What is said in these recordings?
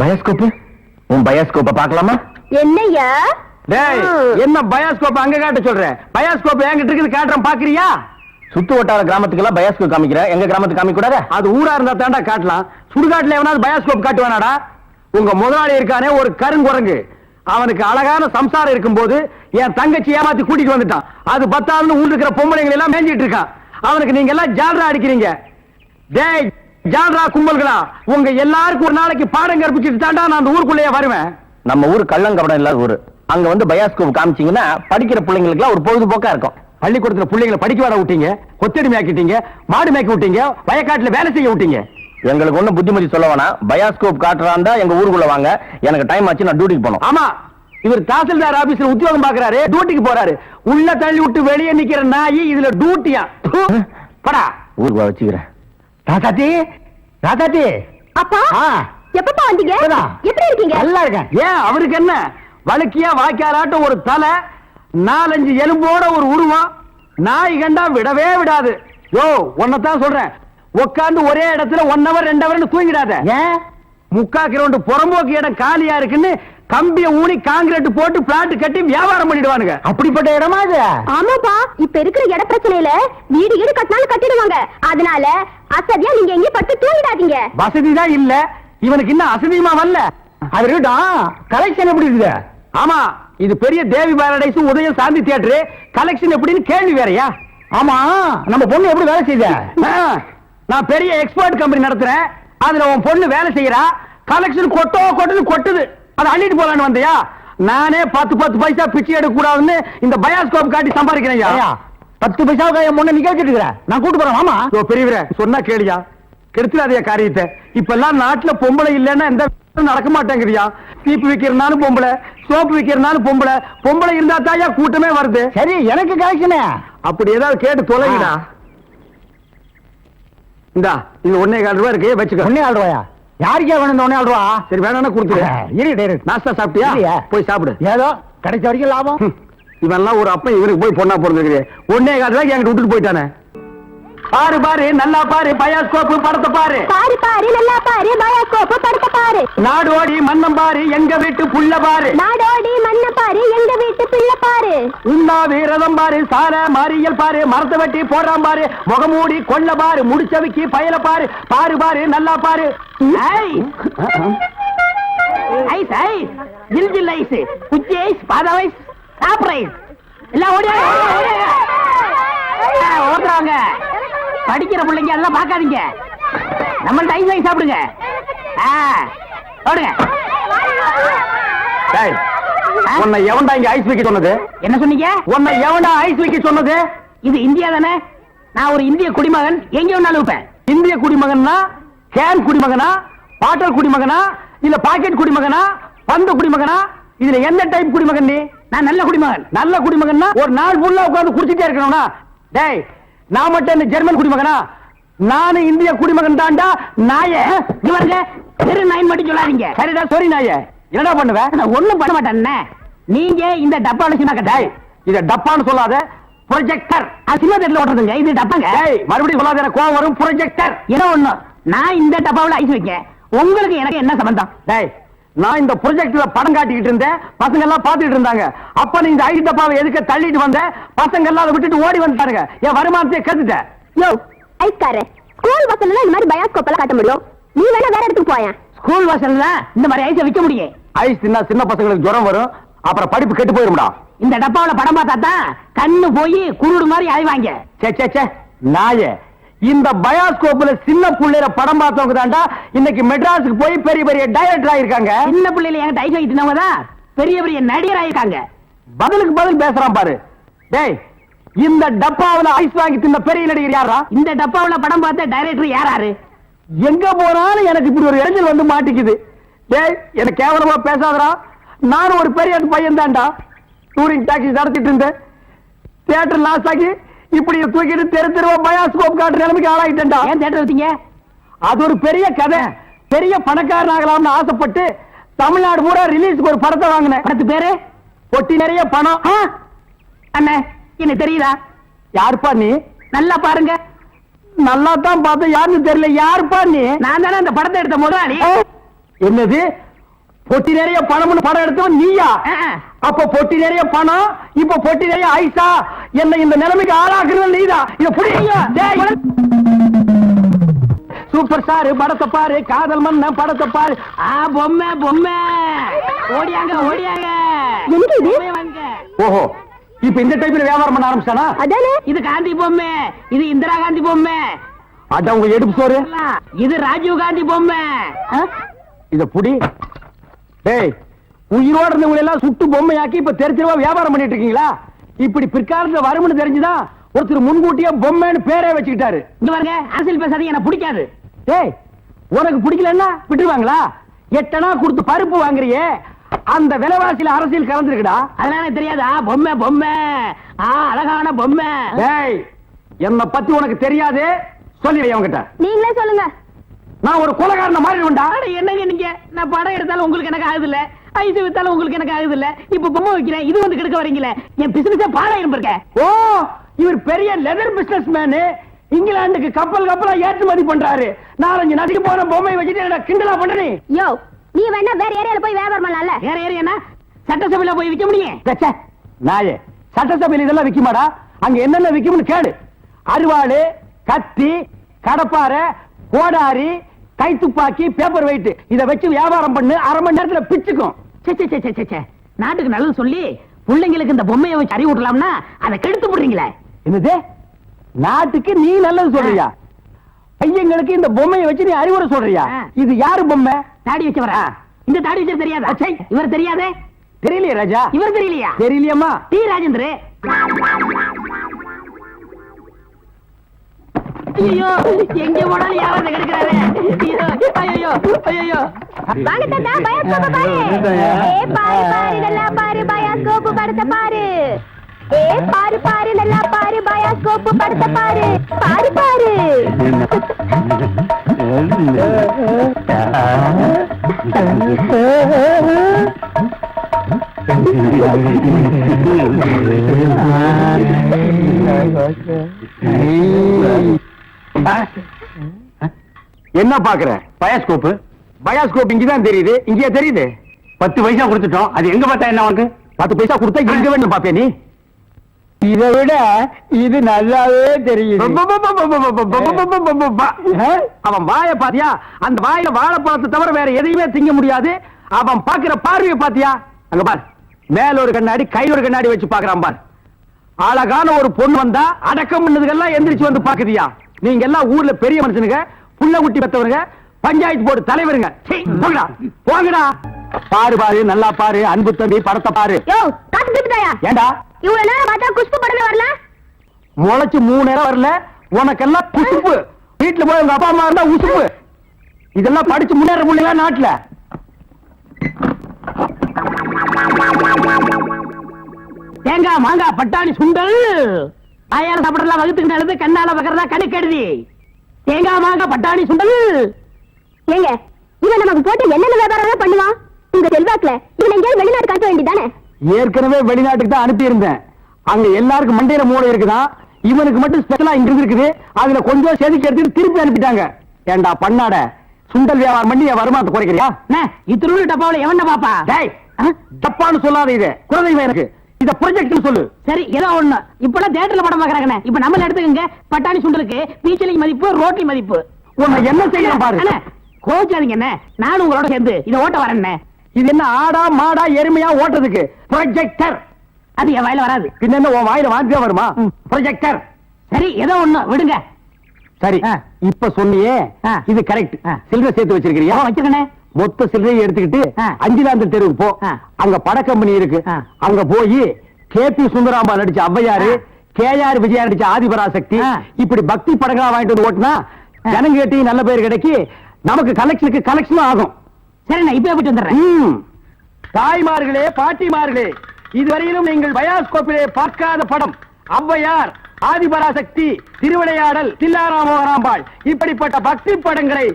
Bioscope உன் பயோஸ்கோப்ப பார்க்கலாமா? என்னய்யா? டேய் என்ன பயாஸ்கோப் அங்க காட்ட சொல்ற? பயாஸ்கோப் என்கிட்ட இருக்குது காட்டுறேன் பாக்குறியா? சுத்து வட்டார கிராமத்துக்கெல்லாம் பயோஸ்கோப் காமிக்கிற. எங்க கிராமத்துக்கு காமிக்க கூடாதா அது ஊரா இருந்தா தாண்டா காட்டலாம். சுடுகாட்டுல எவனாவது பயாஸ்கோப் காட்டுவானாடா? உங்க முதலாளி இருக்கானே ஒரு கருங்குரங்கு. அவனுக்கு அழகான சம்சாரம் இருக்கும்போது என் தங்கச்சி ஏமாத்தி கூட்டிட்டு வந்துட்டான். அது பத்தாதுன்னு ஊர் இருக்கிற பொம்பளைங்களை எல்லாம் மேஞ்சிட்டு இருக்கான். அவனுக்கு நீங்க எல்லாம் ஜால்ரா அடிக்கிறீங்க. டேய் ஜால்ரா கும்பல்களா? உங்க எல்லாருக்கும் ஒரு நாளைக்கு பாடம் கற்பிச்சுட்டு தாண்டா நான் அந்த ஊருக்குள்ளேயே வருவேன். நம்ம ஊர் கள்ளங்கபடம் இல்லாத ஊரு. அங்க வந்து பயோஸ்கோப் காமிச்சீங்கன்னா படிக்கிற பிள்ளைங்களுக்குலாம் ஒரு பொழுதுபோக்கா இருக்கும். பள்ளிக்கூடத்துல பிள்ளைங்களை படிக்க வர விட்டீங்க கொத்தடி மேய்க்கிட்டீங்க மாடு மேய்க்க விட்டீங்க வயக்காட்டுல வேலை செய்ய விட்டீங்க. எங்களுக்கு ஒண்ணும் புத்திமதி சொல்ல வேணாம். பயோஸ்கோப் காட்டுறாந்தா எங்க ஊருக்குள்ள வாங்க. எனக்கு டைம் ஆச்சு நான் டியூட்டிக்கு போனோம் ஆமா இவர் தாசில்தார் ஆபீஸ்ல உத்தியோகம் பாக்குறாரு டியூட்டிக்கு போறாரு. உள்ள தள்ளி விட்டு வெளியே நிக்கிற நாயி இதுல டியூட்டியா படா. ஊருக்கு வச்சுக்கிறேன். ராசாத்தி ராசாத்தி அப்பா. எப்பப்பா வந்தீங்க. எப்படி இருக்கீங்க? நல்லா இருக்கேன். ஏன் அவருக்கு என்ன? வழுக்கியா வாய்க்காலாட்டம் ஒரு தலை நாலஞ்சு எலும்போட ஒரு உருவம். நாய் கண்டா விடவே விடாது. யோ உன்னைத்தான் சொல்றேன். உட்கார்ந்து ஒரே இடத்துல ஒன் ஹவர் ரெண்டு ஹவர்னு தூங்கிடாத. ஏன்? முக்கா கிரவுண்ட் புறம்போக்கு இடம் காலியா இருக்குன்னு கம்பிய ஊனி காங்கிரீட் போட்டு பிளாட் கட்டி வியாபாரம் பண்ணிடுவானுங்க. அப்படிப்பட்ட இடமா இது? ஆமாப்பா இப்ப இருக்கிற இட பிரச்சனையில வீடு வீடு கட்டினாலும் கட்டிடுவாங்க. அதனால அசதியா நீங்க எங்கேயும் பட்டு தூங்கிடாதீங்க. வசதி தான் இல்ல. இவனுக்கு இன்னும் அசதியுமா வரல? அது இருக்கட்டும். கலெக்ஷன் எப்படி இருக்குது? ஆமா இது பெரிய Devi Paradise Udaya Santhi theatre collection எப்படின்னு கேள்வி வேறயா? ஆமா நம்ம பொண்ணு எப்படி வேலை செய்த? நான் பெரிய எக்ஸ்போர்ட் கம்பெனி நடத்துறேன். அதுல உன் பொண்ணு வேலை செய்யறா. கலெக்ஷன் கொட்டோ கொட்டுன்னு கொட்டுது. அதை அள்ளிட்டு போலான்னு வந்தியா? நானே பத்து பத்து பைசா பிச்சை எடுக்க கூடாதுன்னு இந்த பயாஸ்கோப் காட்டி சம்பாதிக்கிறேன் பத்து பைசாவுக்கு என் பொண்ணை நிக்க வச்சிட்டு நான் கூட்டு போறேன் ஆமா பெரியவரே சொன்னா கேளியா. கெடுத்துடாதே காரியத்தை. இப்ப எல்லாம் நாட்டுல பொம்பளை இல்லைன்னா எந்த நடக்க மாட்டேங்குதியா. சீப்பு விக்கிறனாலும் பொம்பளை சோப்பு விக்கிறனாலும் பொம்பளை. பொம்பளை இருந்தா தாயா கூட்டமே வருது. சரி எனக்கு கலெக்ஷனே அப்படி ஏதாவது கேட்டு தொலைங்கடா இந்தா இது ஒன்னே கால் ரூபாய் இருக்கு வச்சுக்க. ஒன்னே கால் ரூபாயா? யாருக்கே வேணும் ஒன்னே ரூபா சரி வேணா கொடுத்துரு. இரு நாஸ்தா சாப்பிட்டியா? போய் சாப்பிடு. ஏதோ கிடைச்ச வரைக்கும் லாபம். இவன்லாம் ஒரு அப்பன் இவனுக்கு போய் பொண்ணா பிறந்திருக்கு ஒன்னே கால் ரூபாய்க்கு என்கிட்ட விட்டுட்டு போயிட்டானே. பாரு பாரு நல்லா பாரு பயாஸ்கோப்பு படத்தை பாரு. பாரு பாரு நல்லா பாரு பயோஸ்கோப் படுத்த பாரு. நாடோடி மன்னம் பாரு எங்க வீட்டு புள்ள பாரு. நாடோடி மண்ண பாரு எங்க வீட்டு பிள்ளை பாரு. உண்ணாவி ரதம் பாரு சார மாரியல் பாரு மரத்தை வெட்டி போடுறான் பாரு. முகமூடி கொள்ள பாரு முடிச்சவிக்கி பயல பாரு. பாரு பாரு நல்லா பாரு. Ice ice. ஜில் ஜில் ஐஸ். குச்சி ஐஸ் பாதாம் ஐஸ். சாப்பிட்ற ஐஸ். எல்லாம் ஓடியா ஓடுறாங்க. படிக்கிற பிள்ளைங்க அதெல்லாம் பார்க்காதீங்க. நம்மள்ட்ட ஐஸ் வாங்கி சாப்பிடுங்க. ஆ, ஓடுங்க உன்னை எவன்டா இங்க ஐஸ் வைக்க சொன்னது? என்ன சொன்னீங்க? உன்னை எவன்டா ஐஸ் வைக்க சொன்னது? இது இந்தியா தானே? நான் ஒரு இந்திய குடிமகன். எங்க வேணாலும் வைப்பேன் இந்திய குடிமகன்னா? கேன் குடிமகனா? பாட்டல் குடிமகனா? இல்ல பாக்கெட் குடிமகனா? பந்த குடிமகனா? இதுல எந்த டைப் குடிமகன் நீ? நான் நல்ல குடிமகன். நல்ல குடிமகன்னா ஒரு நாள் ஃபுல்லா உட்கார்ந்து குடிச்சிட்டே இருக்கணும்னா டேய் நான் மட்டும் என்ன ஜெர்மன் குடிமகனா? நானும் இந்திய குடிமகன் தாண்டா நாய. இவருங்க தெரு நாயின் மட்டும் சொல்லாதீங்க. சரிடா sorry நாய. என்னடா பண்ணுவேன் நான் ஒண்ணும் பண்ண மாட்டேன் நீங்க இந்த டப்பால சின்ன கட்டாய் இத டப்பான்னு சொல்லாத ப்ரொஜெக்டர் சினிமா தேட்டர்ல ஓட்டுறதுங்க இது டப்பாங்க. மறுபடியும் சொல்லாத எனக்கு கோவம் வரும் ப்ரொஜெக்டர் ஏதோ ஒண்ணு? நான் இந்த டப்பாவுல ஐஸ் வைக்க உங்களுக்கு எனக்கு என்ன சம்பந்தம்? டேய் நான் இந்த ப்ரொஜெக்ட்ல படம் காட்டிக்கிட்டு இருந்தேன். பசங்க எல்லாம் பாத்துக்கிட்டு இருந்தாங்க. அப்ப நீ இந்த ஐஸ் டப்பாவை எதுக்கு தள்ளிட்டு வந்த? பசங்க எல்லாம் அதை விட்டுட்டு ஓடி வந்துட்டாருங்க என் வருமானத்தை கத்துட்டேன் யோ ஐஸ்காரு ஸ்கூல் பசங்க இந்த மாதிரி பயோஸ்கோப் எல்லாம் காட்ட முடியும்? நீ வேணா வேற இடத்துக்கு போயேன். ஸ்கூல் வாசல்ல இந்த மாதிரி ஐஸை விற்க முடியும். ஐஸ் தின்னா சின்ன பசங்களுக்கு ஜுரம் வரும். அப்புறம் படிப்பு கெட்டு போயிரும்டா. இந்த டப்பாவுல படம் பார்த்தா தான் கண்ணு போய் குருடு மாதிரி ஆய்வாங்க சே சே சே நாயே. இந்த பயோஸ்கோப்ல சின்ன புள்ளையில படம் பார்த்தவங்க தாண்டா இன்னைக்கு மெட்ராஸுக்கு போய் பெரிய பெரிய டைரக்டர் ஆயிருக்காங்க. சின்ன பிள்ளையில எங்க ஐஸ் வைத்தினவங்க தான் பெரிய பெரிய நடிகர் ஆயிருக்காங்க. பதிலுக்கு பதில் பேசுறான் பாரு. டேய் இந்த டப்பாவுல ஐஸ் வாங்கி தின்ன பெரிய நடிகர் யாரா இந்த டப்பாவுல படம் பார்த்த டைரக்டர் யாராரு? எங்க போனாலும் எனக்கு இப்படி ஒரு இடைஞ்சல் வந்து மாட்டிக்குது. டேய் எனக்கு கேவலமா பேசாதடா. நானும் ஒரு பெரிய பையன் தான்டா டூரிங் டாக்ஸி நடத்திட்டு இருந்தேன். தியேட்டர் லாஸ் ஆகி இப்படி தூக்கிட்டு தெரு தெருவா பயாஸ்கோப் காட்டுற நிலைமைக்கு ஆளாயிட்டேன்டா. ஏன் தியேட்டர் வச்சீங்க? அது ஒரு பெரிய கதை. பெரிய பணக்காரன் ஆகலாம்னு ஆசைப்பட்டு தமிழ்நாடு பூரா ரிலீஸ்க்கு ஒரு படத்தை வாங்கினேன். படத்து பேரு? பொட்டி நிறைய பணம். அண்ணே என்ன தெரியுதா? யாருப்பா நீ? நல்லா பாருங்க. நல்லா தான் பார்த்தேன். யாருன்னு தெரியல. யாருப்பா நீ? நான் தானே அந்த படத்தை எடுத்த முதலாளி. என்னது? பொட்டி நிறைய பணம்னு படம் எடுத்தவன் நீயா? அப்ப பொட்டி நிறைய பணம் இப்ப பொட்டி நிறைய ஐசா. என்ன இந்த நிலைமைக்கு ஆளாக்குறது நீதான் இத புரியுங்க. சூப்பர் ஸ்டார் படத்தை பாரு. காதல் மன்ன படத்தை பாரு. ஆ பொம்மை பொம்மை. ஓடியாங்க ஓடியாங்க. ஓஹோ. இப்ப இந்த டைப்ல வியாபாரம் பண்ண ஆரம்பிச்சானா அதானே? இது காந்தி பொம்மை. இது இந்திரா காந்தி பொம்மை. அட உங்க எடுப்பு சோறு. இது ராஜீவ் காந்தி பொம்மை. இத புடி. டேய். உயிரோட இருந்தவங்க எல்லாம் சுட்டு பொம்மையாக்கி இப்ப தெரிச்சிருவா வியாபாரம் பண்ணிட்டு இருக்கீங்களா? இப்படி பிற்காலத்துல வரும்னு தெரிஞ்சுதான் ஒருத்தர் முன்கூட்டியே பொம்மைன்னு பேரே வச்சுக்கிட்டாரு. இங்க பாருங்க அரசியல் பேசாதீங்க எனக்கு பிடிக்காது. டேய் உனக்கு பிடிக்கலன்னா விட்டுருவாங்களா? எட்டனா கொடுத்து பருப்பு வாங்குறியே அந்த விலைவாசியில அரசியல் கலந்துருக்குடா. அதனால தெரியாதா? பொம்மை பொம்மை. ஆ அழகான பொம்மை. டேய் என்ன பத்தி உனக்கு தெரியாது சொல்லி அவங்கிட்ட நீங்களே சொல்லுங்க. நான் ஒரு கொலகாரன மாறிடுவேன்டா. என்னங்க நீங்க? நான் படம் எடுத்தாலும் உங்களுக்கு எனக்கு ஆகுது இல்ல ஐஸ் வித்தாலும் உங்களுக்கு எனக்கு ஆகுது இல்ல இப்ப பொம்மை வைக்கிறேன் இது வந்து கெடுக்க வரீங்களே. என் பிசினஸ் பாடம் இருக்க ஓ இவர் பெரிய லெதர் பிசினஸ் மேனு இங்கிலாந்துக்கு கப்பல் கப்பலா ஏற்றுமதி பண்றாரு. நாலஞ்சு நதிக்கு போற பொம்மை வச்சுட்டு என்ன கிண்டலா பண்றீ யோ நீ வேணா வேற ஏரியால போய் வியாபாரம் பண்ணலாம்ல. வேற ஏரியா சட்டசபையில போய் விற்க முடியும். நாயே. சட்டசபையில இதெல்லாம் விக்குமாடா? அங்க என்னென்ன விக்கும்னு கேளு. அருவாளு கத்தி கடப்பாரை கோடாரி கைத்துப்பாக்கி பேப்பர் வெயிட் இத வச்சு வியாபாரம் பண்ணு அரை மணி நேரத்துல பிச்சுக்கும். நாட்டுக்கு நல்லது சொல்லி பிள்ளைங்களுக்கு இந்த பொம்மையை வச்சு அறிவு விடலாம்னா அதை கெடுத்து போடுறீங்களே. என்னது? நாட்டுக்கு நீ நல்லது சொல்றியா? பையங்களுக்கு இந்த பொம்மையை வச்சு நீ அறிவுரை சொல்றியா? இது யாரு பொம்மை? தாடி வச்சவரா? இந்த தாடி வச்சவர் தெரியாதா? இவர் தெரியாதே? தெரியலையா ராஜா. இவர் தெரியலையா? தெரியலையம்மா. டி. ராஜேந்திர. ஐயோ எங்க போனாலும் யாராவது கிடைக்கிறாரு? ஐயோ ஐயோ வாங்க தாத்தா பயாஸ்கோப் பாரு. ஏ பாரு பாரு நல்லா பாரு பயாஸ்கோப் படத்தை பாரு. ஏ பாரு பாரு நல்லா பாரு பயாஸ்கோப் படத்தை பாரு. பாரு பாரு. என்ன பாக்குற? பயாஸ்கோப் பயாஸ்கோப் இங்கதான் தெரியுது இங்கேயா தெரியுது பத்து பைசா கொடுத்துட்டோம் அது எங்க பார்த்தா என்ன உனக்கு பத்து பைசா கொடுத்தா எங்க வேணும் பாப்பே நீ இதை விட இது நல்லாவே தெரியுது அவன் வாய பாத்தியா அந்த வாயில வாழைப்பழத்தை தவிர வேற எதையுமே திங்க முடியாது அவன் பாக்குற பார்வையை பாத்தியா அங்க பார் மேல ஒரு கண்ணாடி கையில ஒரு கண்ணாடி வச்சு பாக்குறான் பார் அழகான ஒரு பொண்ணு வந்தா அடக்கம் பண்ணதுக்கெல்லாம் எந்திரிச்சு வந்து பாக்குதியா நீங்க எல்லாம் ஊர்ல பெரிய மனுஷனுங்க புள்ள குட்டி பெத்தவருங்க பஞ்சாயத்து போர்டு தலைவருங்க. போங்கடா. போங்கடா. பாரு பாரு நல்லா பாரு. அன்பு தம்பி படத்தை பாரு. ஏண்டா? இவ்வளவு நேரம் பார்த்தா குஷ்பு படமே வரல? முளைச்சு மூணு நேரம் வரல. உனக்கெல்லாம் குசுப்பு வீட்டுல போய் உங்க அப்பா அம்மா இருந்தா உசுப்பு இதெல்லாம் படிச்சு முன்னேற முடியல நாட்டுல. தேங்காய் மாங்காய் பட்டாணி சுண்டல். ஆயால சாப்பிடலாம் வகுத்துக்கு நல்லது கண்ணால பக்கறதா கணக்கெடுதி. தேங்காய் மாங்காய் பட்டாணி சுண்டல். ஏங்க இவன் நமக்கு போட்டு என்னென்ன வியாபாரம் பண்ணுவான்? உங்க செல்வாக்குல இவன் எங்கேயாவது வெளிநாடு காட்ட வேண்டியதானே ஏற்கனவே வெளிநாட்டுக்கு தான் அனுப்பி இருந்தேன் அங்க எல்லாருக்கும் மண்டையில மூளை இருக்குதான் இவனுக்கு மட்டும் ஸ்பெஷலா இங்க இருக்குது அதுல கொஞ்சம் செதுக்கி எடுத்துட்டு திருப்பி அனுப்பிட்டாங்க. ஏண்டா பண்ணாட? சுண்டல் வியாபாரம் பண்ணி என் வருமானத்தை குறைக்கிறியா? இத்திருள் டப்பாவில எவன பாப்பா? டேய் டப்பான்னு சொல்லாத இது. குழந்தைங்க எனக்கு. இத ப்ரொஜெக்ட் சொல்லு. சரி ஏதோ ஒண்ணு. இப்பெல்லாம் தியேட்டர்ல படம் பாக்குறாங்க இப்ப நம்மள எடுத்துக்கங்க. பட்டாணி சுண்டலுக்கு பீச்சலிங் மதிப்பு ரோட்டி மதிப்பு. உன்னை என்ன செய்யணும் பாரு. கோச்சாதீங்க என்ன? நானும் உங்களோட சேர்ந்து இத ஓட்ட வரேன் இது என்ன ஆடா மாடா எருமையா ஓட்டுறதுக்கு? ப்ரொஜெக்டர் அது என் வாயில வராது. பின்ன என்ன உன் வாயில வாந்தியா வருமா? ப்ரொஜெக்டர் சரி ஏதோ ஒண்ணு விடுங்க. சரி இப்ப சொன்னியே இது கரெக்ட் சில்லறை சேர்த்து வச்சிருக்கிறியா? வச்சிருக்கனே. மொத்த சில்லறையை எடுத்துக்கிட்டு அஞ்சுதாந்த தெருவுக்கு போ. அங்க பட கம்பெனி இருக்கு. அங்க போய் கே பி சுந்தராம்பா நடிச்ச ஔவையாரு கே ஆர் விஜயா நடிச்ச ஆதிபராசக்தி இப்படி பக்தி படங்களா வாங்கிட்டு வந்து ஓட்டுனா ஜனங்க கேட்டி நல்ல பேர் கிடைக்கி நமக்கு கலெக்ஷனுக்கு கலெக்ஷனும் ஆகும். சரி நான் இப்ப போயிட்டு வந்துடுறேன். தாய்மார்களே பாட்டிமார்களே இதுவரையிலும் நீங்கள் பயாஸ்கோப்பிலே பார்க்காத படம். ஔவையார் ஆதிபராசக்தி திருவிளையாடல் தில்லாராமோகராம்பாள் இப்படிப்பட்ட பக்தி படங்களை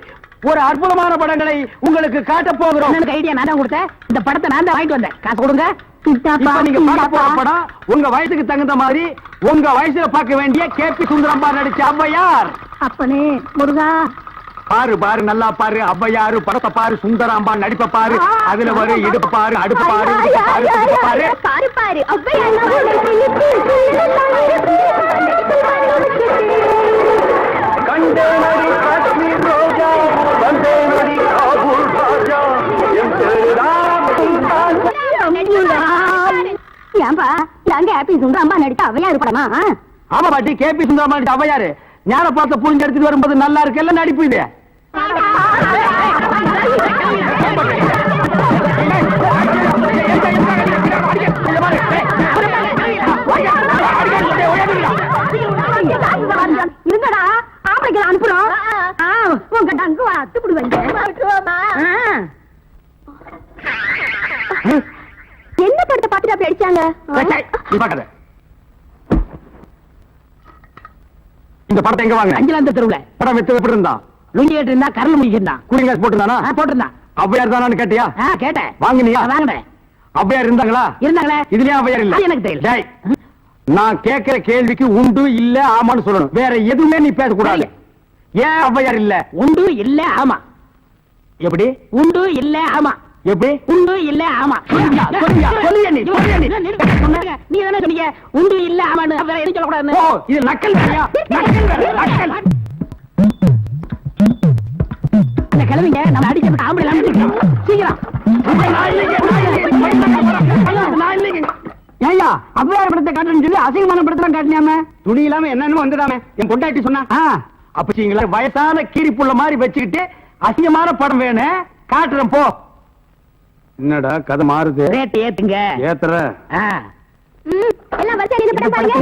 ஒரு அற்புதமான படங்களை உங்களுக்கு காட்டப் போகிறோம். எனக்கு ஐடியா நான் தான் கொடுத்தேன். இந்த படத்தை நான் தான் வாங்கிட்டு வந்தேன். காசு கொடுங்க. இப்ப நீங்க பார்க்க போற படம் உங்க வயசுக்கு தகுந்த மாதிரி உங்க வயசுல பார்க்க வேண்டிய கே பி சுந்தரம்பா நடிச்ச ஔவையார். அப்பனே முருகா. பாரு பாரு நல்லா பாரு ஔவையாரு படத்தை பாரு சுந்தராம்பா நடிப்ப பாரு அதுல வரும் இடுப்பு பாரு அடுப்பு பாரு பாரு பாரு பாரு கண்டேனடி காஷ்மீர் ரோஜா வந்தேனடி காபூல் ராஜா என் ஏன்பா நாங்க ஹாப்பி சுந்தரம்பா நடித்த அவையா இருப்படமா ஆமா பாட்டி கேபி சுந்தரமா நடிச்ச ஔவையாரு ஞான பார்த்த புரிஞ்சு எடுத்துட்டு வரும்போது நல்லா இருக்குல்ல நடிப்பு இது இருங்கடா ஆம்பளைக்கு அனுப்புறோம் உங்க டங்கு அத்துப்பிடுவேன் என்ன படத்தை பார்த்துட்டு அப்படி அடிச்சாங்க. இந்த படத்தை எங்க வாங்க அஞ்சலாந்த தெருவுல படம் வித்து எப்படி இருந்தான் லுங்கி கேட்டு இருந்தா கரல் முடிக்கிருந்தான் கூலிங் போட்டுருந்தானா? போட்டிருந்தான் ஔவையார் தானான்னு கேட்டியா? ஆ, கேட்டேன். வாங்கினியா? வாங்கினேன். ஔவையார் இருந்தாங்களா? இருந்தாங்களே. இதுலயே ஔவையார் இல்ல? எனக்கு தெரியல. நான் கேக்குற கேள்விக்கு உண்டு இல்ல ஆமான்னு சொல்லணும். வேற எதுவுமே நீ பேசக்கூடாது. ஏன் ஔவையார் இல்ல? உண்டு இல்ல ஆமா. எப்படி? உண்டு இல்ல ஆமா. எப்படி? உண்டு இல்ல ஆமா. நீ, தானே சொன்னீங்க? உண்டு இல்ல ஆமான்னு. வேற எதுவும் சொல்லக்கூடாதுன்னு. ஓ இது நக்கல். இந்த கிழவிங்க நம்ம அடிக்கிறதுக்கு ஆம்பளை அனுப்பிச்சிருக்கோம் சீக்கிரம். அவ்வாறு படத்தை காட்டுறேன்னு சொல்லி அசிங்கமான படத்தை காட்டினாம துணி இல்லாம என்னன்னு வந்துடாம. என் பொண்டாட்டி சொன்னா. அப்பச்சீங்களா வயசான கீரிப்புள்ள மாதிரி வச்சுக்கிட்டு அசிங்கமான படம் வேணும் காட்டுறேன் போ. என்னடா கதை மாறுது. ரேட் ஏத்துங்க. ஏத்துற. எல்லாம் படம் பாருங்க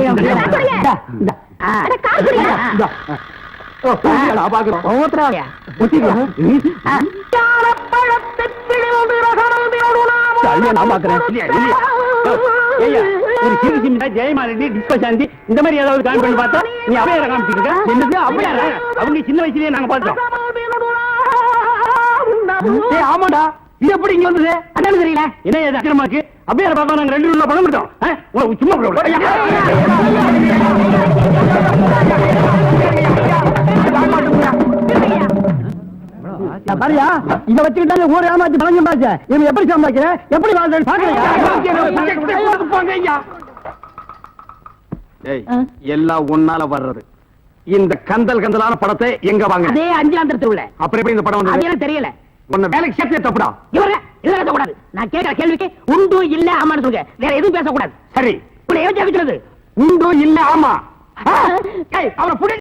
ஒரு சிறு சின்ன ஜெயமாலினி டிஸ்பசாந்தி இந்த மாதிரி ஏதாவது காமி பண்ணி பார்த்தா நீ அவையார காமிச்சிட்டு இருக்க என்னது அவையார அவங்க சின்ன வயசுலயே நாங்க பார்த்தோம் ஆமாடா இது எப்படி இங்க வந்தது அதானு தெரியல என்ன இது அக்கிரமாக்கு அப்படியே பார்த்தா நாங்க ரெண்டு உள்ள பணம் ஆ? உங்களை சும்மா பாரியா இத வச்சுக்கிட்டாங்க ஊர் ஏமாத்தி பழங்க பாச்ச இவன் எப்படி சம்பாதிக்கிற எப்படி வாழ்றேன்னு ஏய், எல்லாம் ஒன்னால வர்றது. இந்த கந்தல் கந்தலான படத்தை எங்க வாங்க அதே அஞ்சாந்தர தெருவுல அப்புறம் எப்படி இந்த படம் வந்தது? தெரியல. உன்னை வேலைக்கு சேர்த்து தப்புடா இவர இதெல்லாம் பேசக்கூடாது. நான் கேட்கிற கேள்விக்கு உண்டு இல்ல ஆமான்னு சொல்லுங்க. வேற எதுவும் பேசக்கூடாது. சரி. இப்படி ஏன் உண்டு இல்ல ஆமா. அவனை புடி